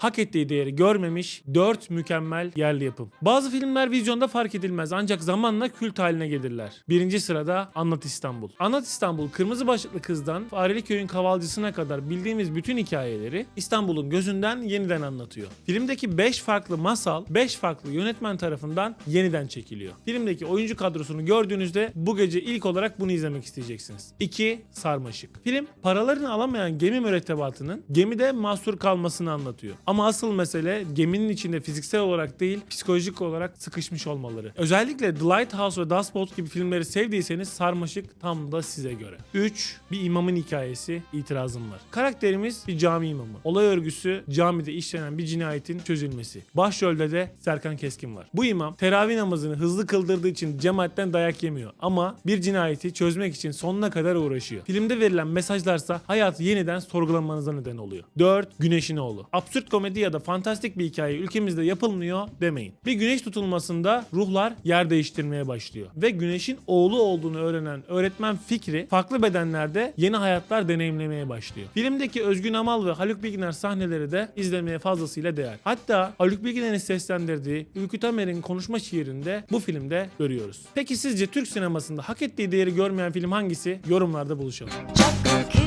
hak ettiği değeri görmemiş 4 mükemmel yerli yapım. Bazı filmler vizyonda fark edilmez ancak zamanla kült haline gelirler. Birinci sırada Anlat İstanbul. Anlat İstanbul kırmızı başlıklı kızdan Fareli Köy'ün kavalcısına kadar bildiğimiz bütün hikayeleri İstanbul'un gözünden yeniden anlatıyor. Filmdeki 5 farklı masal 5 farklı yönetmen tarafından yeniden çekiliyor. Filmdeki oyuncu kadrosunu gördüğünüzde bu gece ilk olarak bunu izlemek isteyeceksiniz. 2. Sarmaşık. Film paralarını alamayan gemi mürettebatının gemide mahsur kalmasını anlatıyor. Ama asıl mesele geminin içinde fiziksel olarak değil psikolojik olarak sıkışmış olmaları. Özellikle The Lighthouse ve Dust Boat gibi filmleri sevdiyseniz Sarmaşık tam da size göre. 3. Bir imamın hikayesi itirazım var. Karakterimiz bir cami imamı. Olay örgüsü camide işlenen bir cinayetin çözülmesi. Başrolde de Serkan Keskin var. Bu imam teravih namazını hızlı kıldırdığı için cemaatten dayak yemiyor ama bir cinayeti çözmek için sonuna kadar uğraşıyor. Filmde verilen mesajlarsa hayatı yeniden sorgulamanıza neden oluyor. 4. Güneşin oğlu. Absürt komedi ya da fantastik bir hikaye ülkemizde yapılmıyor demeyin. Bir güneş tutulmasında ruhlar yer değiştirmeye başlıyor. Ve güneşin oğlu olduğunu öğrenen öğretmen Fikri farklı bedenlerde yeni hayatlar deneyimlemeye başlıyor. Filmdeki Özgün Amal ve Haluk Bilginer sahneleri de izlemeye fazlasıyla değer. Hatta Haluk Bilginer'in seslendirdiği Ülkü Tamer'in konuşma şiirinde bu filmde görüyoruz. Peki sizce Türk sinemasında hak ettiği değeri görmeyen film hangisi? Yorumlarda buluşalım. Korkuyorum